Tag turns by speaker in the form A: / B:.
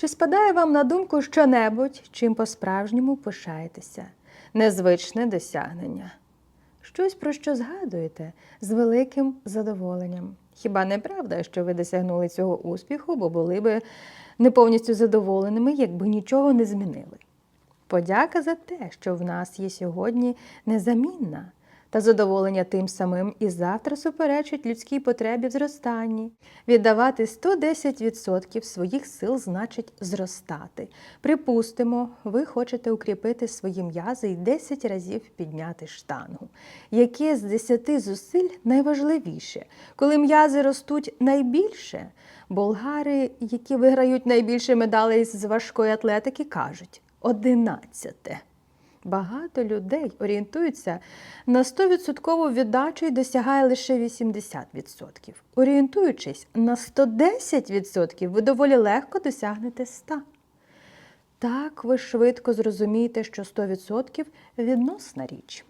A: Чи спадає вам на думку що-небудь, чим по-справжньому пишаєтеся? Незвичне досягнення. Щось про що згадуєте з великим задоволенням. Хіба не правда, що ви досягнули цього успіху, бо були би не повністю задоволеними, якби нічого не змінили? Подяка за те, що в нас є сьогодні незамінна, та задоволення тим самим і завтра суперечить людській потребі в зростанні. Віддавати 110% своїх сил значить зростати. Припустимо, ви хочете укріпити свої м'язи і 10 разів підняти штангу. Яке з 10 зусиль найважливіше? Коли м'язи ростуть найбільше, болгари, які виграють найбільше медалей з важкої атлетики, кажуть одинадцяте. Багато людей орієнтуються на 100% віддачу і досягає лише 80%. Орієнтуючись на 110%, ви доволі легко досягнете 100%. Так ви швидко зрозумієте, що 100% відносна річ.